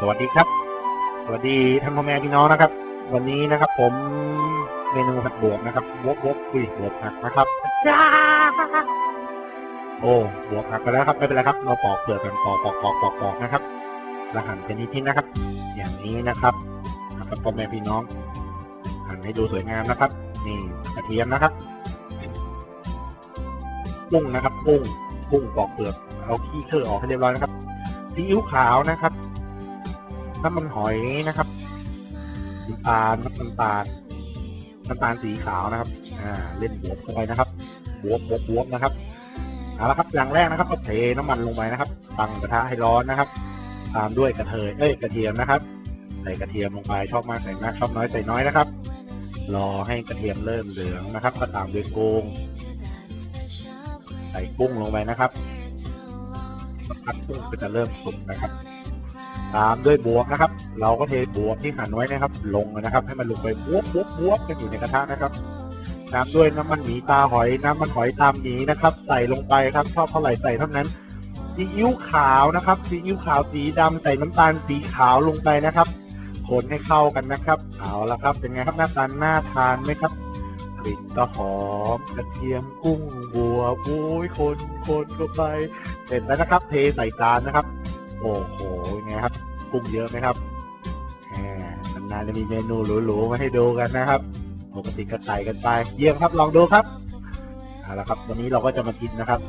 สวัสดีครับ สวัสดีท่านพ่อแม่พี่น้องนะครับ วันนี้นะครับผมเมนูผัดบวบนะครับบวบบวบคุยบวบผักนะครับจ้าโอ้บวบผักไปแล้วครับไม่เป็นไรครับเราปอกเปลือกกันปอกปอกปอกปอกปอกนะครับแล้วหั่นเป็นนิดๆนะครับ อย่างนี้นะครับครับพ่อแม่พี่น้องหั่นให้ดูสวยงามนะครับ นี่กระเทียมนะครับกุ้งนะครับกุ้งกุ้งปอกเปลือกเอาขี้เคือออกให้เรียบร้อยนะครับซีอิ๊วขาวนะครับ น้ำมันหอยนะครับน้ำตาลน้ำตาลน้ำตาลสีขาวนะครับ อ่า เล่นบวบเข้าไปนะครับบวบบวบบวบนะครับ เอาละครับ อย่างแรกนะครับก็เทน้ำมันลงไปนะครับ ตั้งกระทะให้ร้อนนะครับ ตามด้วยกระเทยเอ้ย กระเทียมนะครับ ใส่กระเทียมลงไป ชอบมากใส่มาก ชอบน้อยใส่น้อยนะครับ รอให้กระเทียมเริ่มเหลืองนะครับ ก็ตามด้วยกุ้ง ใส่กุ้งลงไปนะครับสักพักกุ้งก็จะเริ่มสุกนะครับ ตามด้วยบวบนะครับ เราก็เทบวบที่หั่นไว้นะครับ ลงนะครับ ให้มันลงไปบวบบวบบวบกันอยู่ในกระทะนะครับตามด้วยน้ำมันหมีตาหอยน้ำมันหอยตามหมีนะครับ ใส่ลงไปครับชอบเท่าไหร่ใส่เท่านั้นซีอิ๊วขาวนะครับซีอิ๊วขาวสีดำใส่น้ำตาลสีขาวลงไปนะครับคนให้เข้ากันนะครับเอาละครับ เป็นไงครับหน้าตาน่าทานไหมครับกลิ่นก็หอมกระเทียมกุ้งบัวโอ้ยคนคนเข้าไปเสร็จแล้วนะครับ เทใส่จานนะครับ โอ้โหยังไงครับกุ้งเยอะไหมครับแหมนานๆจะมีเมนูหรูๆมาให้ดูกันนะครับปกติก็ใส่กันไป เยี่ยมครับลองดูครับเอาละครับวันนี้เราก็จะมากินนะครับ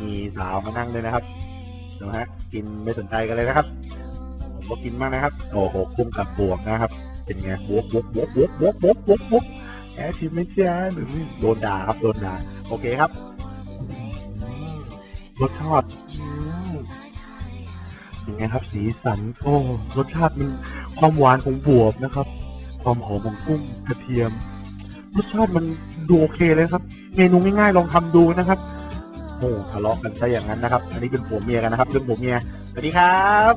มีสาวมานั่งด้วยนะครับดูฮะกินไม่สนใจกันเลยนะครับผมก็กินมากนะครับ โอ้โหกุ้งกับบวกนะครับ เป็นไงบวกบวกบวกบวกบวกบวกบวกบวกแอบชิมไม่จ้าหรือโดนด่าครับโดนด่าโอเคครับรสชาติ นไงครับ สีสันโอ้รสชาติมันความหวานของบวบนะครับ ความหอมของกุ้งกระเทียม รสชาติมันดูโอเคเลยครับ เมนูง่ายๆลองทำดูนะครับโอ้ทะเลาะกันซะอย่างนั้นนะครับ อันนี้เป็นผัวเมียกันนะครับเรื่องผัวเมียสวัสดีครับ